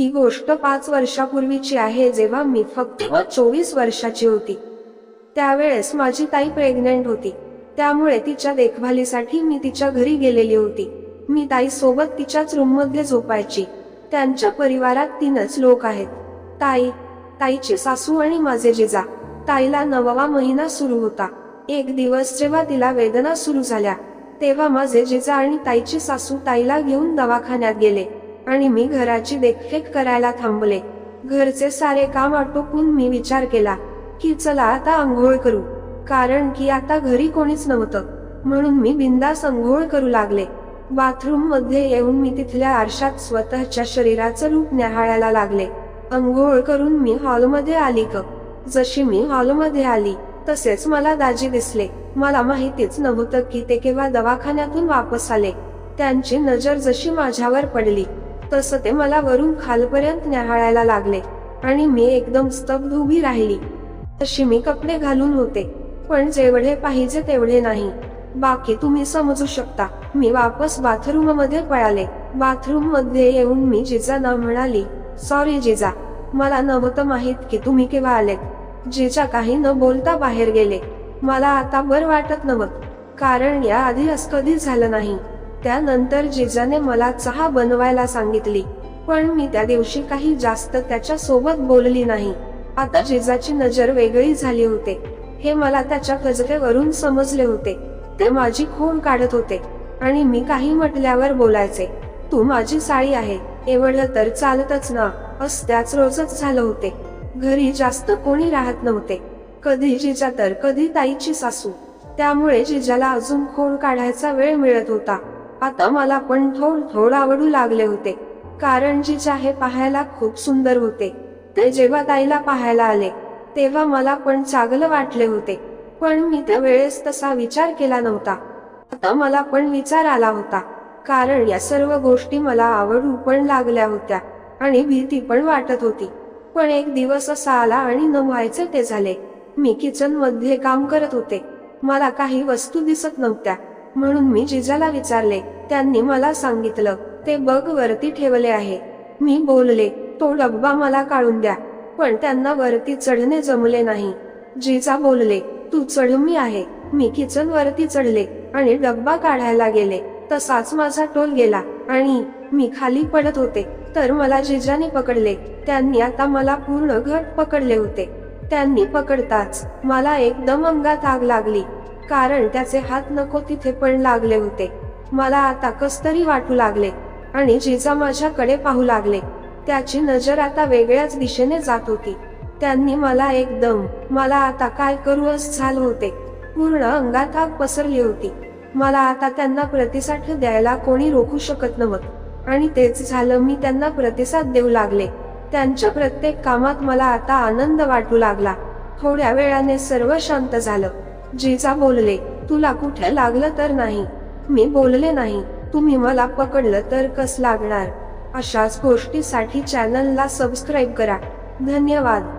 ही गोष्ट पाच वर्षापूर्वीची आहे जेव्हा मी फक्त चोवीस वर्षाची होती. त्यावेळेस माझी ताई प्रेग्नेंट होती. त्यामुळे तिच्या देखभालीसाठी मी तिच्या घरी गेलेली होती. मी ताई सोबत तिच्याच रूममध्ये झोपायची. त्यांच्या परिवारात तीनच लोक आहेत. ताई ताईची सासू आणि माझे जिजा. ताईला नववा महिना सुरू होता. एक दिवस जेव्हा तिला वेदना सुरू झाल्या तेव्हा माझे जिजा आणि ताईची सासू ताईला घेऊन दवाखान्यात गेले. आणि मी घराची देखरेख करायला थांबले. घरचे सारे काम आटोपून मी विचार केला की चला आता आंघोळ करू कारण की आता घरी कोणीच नव्हतं. म्हणून मी बिंदास आंघोळ करू लागले. बाथरूममध्ये येऊन मी तिथल्या आरशात स्वतःच्या शरीराचं रूप न्याहाळायला लागले. आंघोळ करून मी हॉलमध्ये आली क. जशी मी हॉलमध्ये आली तसेच मला दाजी दिसले. मला माहितीच नव्हतं की ते केव्हा दवाखान्यातून वापस आले. त्यांची नजर जशी माझ्यावर पडली तसं ते मला वरून खालपर्यंत न्याहाळायला लागले आणि मी एकदम स्तब्ध उभी राहिली. तशी मी कपडे घालून होते पण जेवढे पाहिजे तेवढे नाही. बाकी तुम्ही समजू शकता मी वापस बाथरूममध्ये पळाले. बाथरूममध्ये येऊन मी जिजाना म्हणाली सॉरी जिजा मला नव्हतं माहीत की तुम्ही केव्हा आलेत. जिजा काही न बोलता बाहेर गेले. मला आता बर वाटत नव्हतं कारण या आधी असं कधी झालं नाही. त्यानंतर जिजाने मला चहा बनवायला सांगितली. पण मी त्या दिवशी काही जास्त त्याच्या सोबत बोलली नाही. आता जिजाची नजर वेगळी झाली होते. हे मला त्याच्या गजरेवरून समजले होते. ते माझी खून काढत होते. आणि मी काही म्हटल्यावर बोलायचे तू माझी साळी आहे. एवढं तर चालतच ना. अस त्याच रोजच झालं होते. घरी जास्त कोणी राहत नव्हते. कधी जिजा तर कधी ताईची सासू. त्यामुळे जिजाला अजून खोड काढायचा वेळ मिळत होता. आता मला पण थोड थोड आवडू लागले होते. कारण जिजा हे पाहायला खूप सुंदर होते. ते जेव्हा ताईला पाहायला आले तेव्हा मला पण चांगलं वाटले होते. पण मी त्या वेळेस तसा विचार केला नव्हता. आता मला पण विचार आला होता. कारण या सर्व गोष्टी मला आवडू पण लागल्या होत्या आणि भीती पण वाटत होती. पण एक दिवस असा आला आणि न व्हायचे ते झाले. मी किचनमध्ये काम करत होते. मला काही वस्तू दिसत नव्हत्या. म्हणून मी जिजाला विचारले त्यांनी मला सांगितलं ते बघ वरती ठेवले आहे. मी बोलले तो डब्बा मला काढून द्या. पण त्यांना वरती चढणे जमले नाही. जिजा बोलले तू चढ मी आहे. मी किचन वरती चढले आणि डब्बा काढायला गेले. तसाच माझा टोल गेला आणि मी खाली पडत होते. तर मला जिजाने पकडले. त्यांनी आता मला पूर्ण घट पकडले होते. त्यांनी पकडताच मला एकदम अंगात आग लागली. कारण त्याचे हात नको तिथे पण लागले होते. मला आता कसतरी वाटू लागले आणि जिजा माझ्याकडे पाहू लागले. त्याची नजर आता वेगळ्याच दिशेने जात होती. त्यांनी मला एकदम मला आता काय करू अस झालं होते? पूर्ण अंगात आग पसरली होती. मला आता त्यांना प्रतिसाद द्यायला कोणी रोखू शकत नव्हतं. आणि तेच झालं मी त्यांना प्रतिसाद देऊ लागले. त्यांच्या प्रत्येक कामात मला आता आनंद वाटू लागला. थोड्या वेळाने सर्व शांत झालं. जिजा बोलले तुला कुठे लागलं तर नाही. मी बोलले नाही. तुम्ही मला पकडलं तर कस लागणार? अशाच गोष्टीसाठी चॅनलला सबस्क्राईब करा. धन्यवाद.